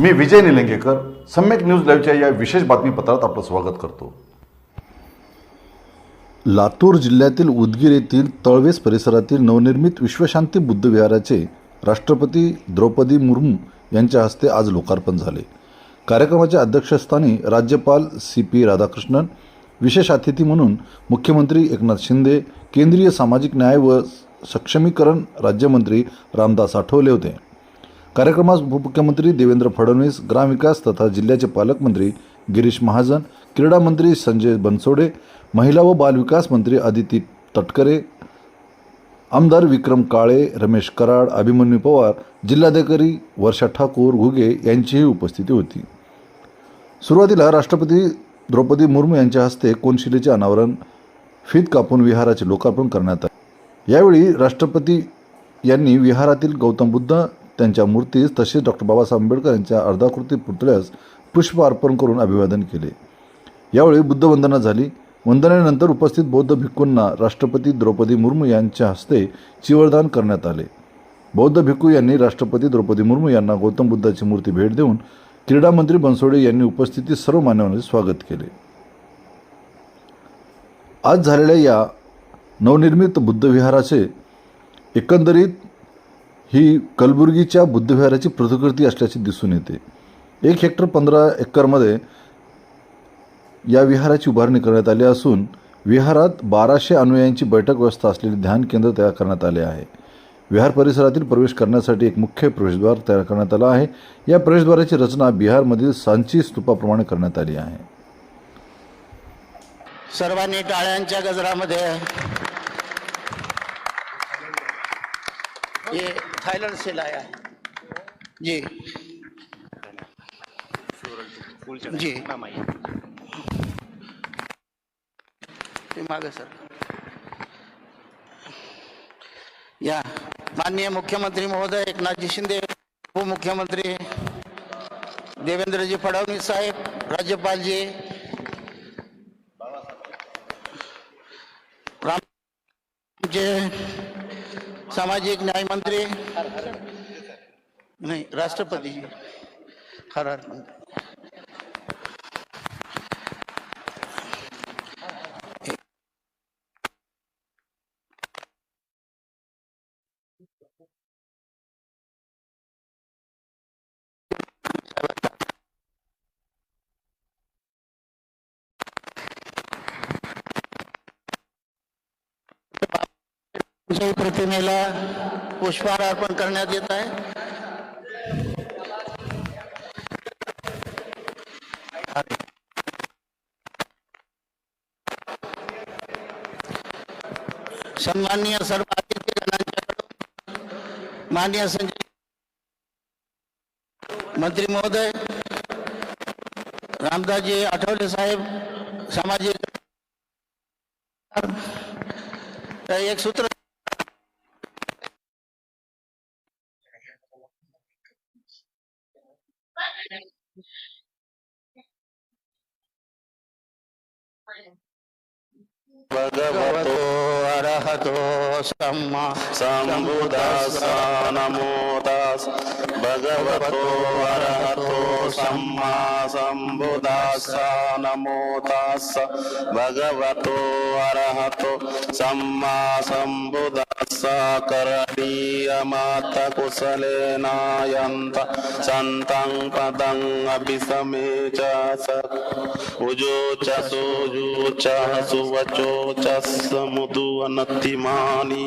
मी विजय निलंगेकर सम्यक न्यूज लाईव्हच्या या विशेष बातमीपत्रात आपलं स्वागत करतो. लातूर जिल्ह्यातील उदगीर येथील तळवेस परिसरातील नवनिर्मित विश्वशांती बुद्धविहाराचे राष्ट्रपती द्रौपदी मुर्मू यांच्या हस्ते आज लोकार्पण झाले. कार्यक्रमाच्या अध्यक्षस्थानी राज्यपाल सी पी राधाकृष्णन विशेष अतिथी म्हणून मुख्यमंत्री एकनाथ शिंदे केंद्रीय सामाजिक न्याय व सक्षमीकरण राज्यमंत्री रामदास आठवले होते. कार्यक्रमास उपमुख्यमंत्री देवेंद्र फडणवीस ग्रामविकास तथा जिल्ह्याचे पालकमंत्री गिरीश महाजन क्रीडा मंत्री संजय बनसोडे महिला व बालविकास मंत्री आदिती तटकरे आमदार विक्रम काळे रमेश कराड अभिमन्यू पवार जिल्हाधिकारी वर्षा ठाकूर घुगे यांचीही उपस्थिती होती. सुरुवातीला राष्ट्रपती द्रौपदी मुर्मू यांच्या हस्ते कोनशिलेचे अनावरण फीत कापून विहाराचे लोकार्पण करण्यात आले. यावेळी राष्ट्रपती यांनी विहारातील गौतम बुद्ध त्यांच्या मूर्तीस तसेच डॉक्टर बाबासाहेब आंबेडकर यांच्या अर्धाकृती पुतळ्यास पुष्प अर्पण करून अभिवादन केले. यावेळी बुद्धवंदना झाली. वंदनेनंतर उपस्थित बौद्ध भिक्खूंना राष्ट्रपती द्रौपदी मुर्मू यांच्या हस्ते चिवरदान करण्यात आले. बौद्ध भिक्खू यांनी राष्ट्रपती द्रौपदी मुर्मू यांना गौतम बुद्धाची मूर्ती भेट देऊन क्रीडा मंत्री बनसोडे यांनी उपस्थितीत सर्व मान्यवरांचे स्वागत केले. आज झालेल्या या नवनिर्मित बुद्धविहाराचे एकंदरीत ही कलबुर्गीच्या बुद्धविहाराची प्रतिकृती असल्याचे दिसून येते. एक हेक्टर पंधरा एकरमध्ये या विहाराची उभारणी करण्यात आली असून विहारात बाराशे अनुयायांची बैठक व्यवस्था असलेले ध्यान केंद्र तयार करण्यात आले आहे. विहार परिसरातील प्रवेश करण्यासाठी एक मुख्य प्रवेशद्वार तयार करण्यात आला आहे. या प्रवेशद्वाराची रचना बिहारमधील सांची स्तूपाप्रमाणे करण्यात आली आहे. सर्वांनी टाळ्यांच्या गजरामध्ये थाईलैंड से लाया है। जी। जी। ते मागे, सर। या, माननीय मुख्यमंत्री महोदय एकनाथजी शिंदे, उपमुख्यमंत्री देवेंद्रजी फडणवीस साहेब राज्यपालजी जे सामाजिक न्याय मंत्री? नहीं राष्ट्रपति जी। हर मंत्री। जय प्रतिमेला पुष्पहार अर्पण करण्यात येत आहे सन्माननीय सर्व माननीय संजय मंत्री महोदय, रामदासजी आठवले साहेब, सामाजिक एक सूत्र భగవతో అర్హతో సమ్మ సంబుదాస నమోదాస భగవతో అర్హతో సమ్మ సంబుదాస నమోదాస భగవతో అర్హతో సమ్మ సంబుదాస सम्मा सम्बुदास करणीयमात कुशलेनायन्त सन्तं पदं अभिसमे च उजो च सोजो च सुवचो च समुदु अनतिमानि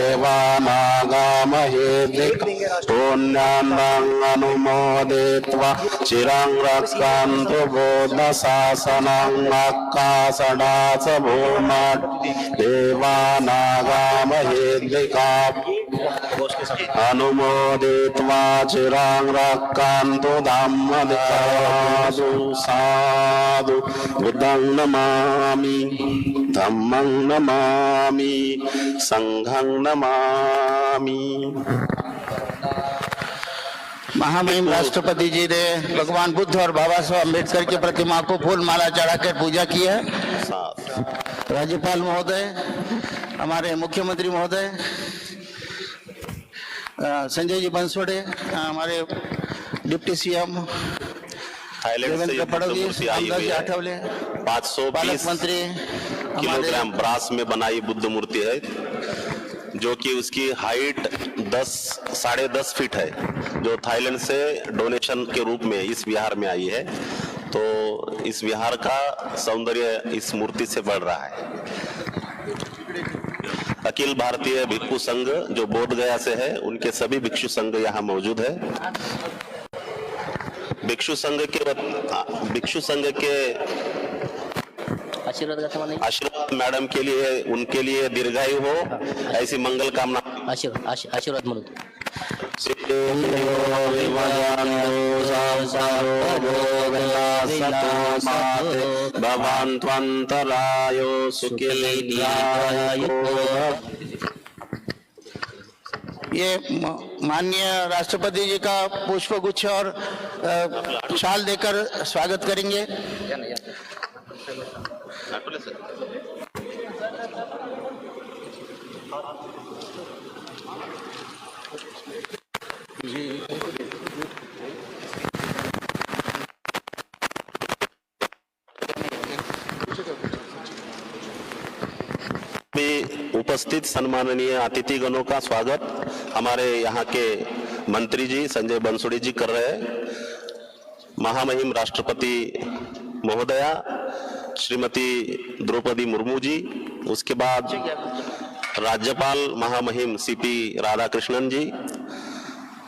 एवानागामहे पुण्यान्दं अनुमोदित्वा चिरं रक्षन्तु बोधशासनम् आकाशडाच भूमात् देवानागामहे अनुमोदित्वा चिरां रक्षन्तु धम्मसाधु साधु बुद्धं नमामि धम्मं नमामि सङ्घं नमामि। महामहिम राष्ट्रपति जी ने भगवान बुद्ध और बाबा साहब अंबेडकर की प्रतिमा को फूल माला चढ़ाकर पूजा की है। राज्यपाल महोदय हमारे मुख्यमंत्री महोदय संजय जी बंसोड़े हमारे डिप्टी सीएम थाईलैंड से आठवले 520 पालक मंत्री किलोग्राम ब्रास में बनाई बुद्ध मूर्ति है जो कि उसकी हाइट 10 साढ़े दस फीट है जो थाईलैंड से डोनेशन के रूप में इस विहार में आई है। तो इस विहार का सौंदर्य इस मूर्ति से बढ़ रहा है। अखिल भारतीय भिक्षु संघ जो बोध गया से है उनके सभी भिक्षु संघ यहाँ मौजूद है। भिक्षु संघ के भिक्षु संघ के आशीर्वाद मैडम के लिए उनके लिए दीर्घायु हो ऐसी मंगल कामना। आशीर्वाद आशीर्वाद म्हणून त्वंतरायो ये माननीय राष्ट्रपति जी का पुष्प गुच्छ और शाल देकर स्वागत करेंगे। उपस्थित सम्माननीय अतिथिगणों का स्वागत हमारे यहाँ के मंत्री जी, संजय बंसुड़ी जी कर रहे हैं। महामहिम राष्ट्रपति महोदया, श्रीमती द्रौपदी मुर्मू जी, उसके बाद राज्यपाल महामहिम सीपी राधाकृष्णन जी,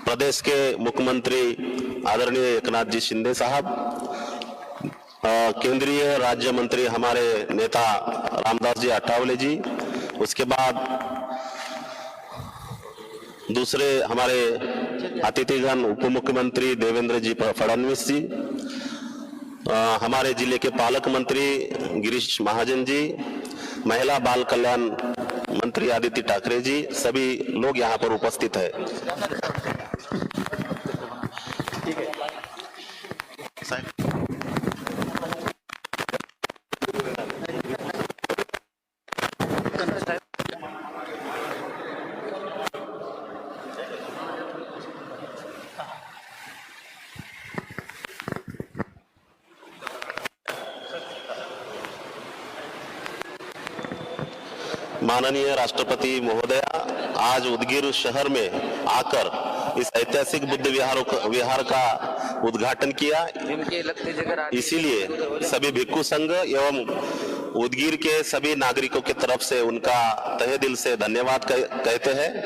प्रदेश के मुख्यमंत्री आदरणीय एकनाथ जी शिंदे साहब केंद्रीय राज्य मंत्री हमारे नेता रामदास जी अठावले जी उसके बाद दूसरे हमारे अतिथिगण उप मुख्यमंत्री देवेंद्र जी फडणवीस जी हमारे ज़िले के पालक मंत्री गिरीश महाजन जी, महिला बाल कल्याण मंत्री आदित्य ठाकरे जी, सभी लोग यहाँ पर उपस्थित है। माननीय राष्ट्रपति महोदया, आज उदगीर शहर में आकर इस ऐतिहासिक बुद्ध विहार विहार का उद्घाटन किया। इसीलिए सभी भिक्खु संघ एवं उदगीर के सभी नागरिकों की तरफ़ से उनका तहे दिल से धन्यवाद कह- कहते हैं।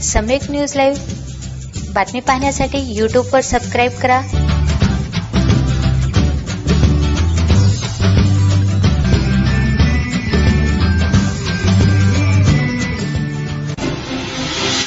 सम्यक न्यूज़ लाईव्ह बातमी पाहण्यासाठी यूट्यूबवर सबस्क्राईब करा।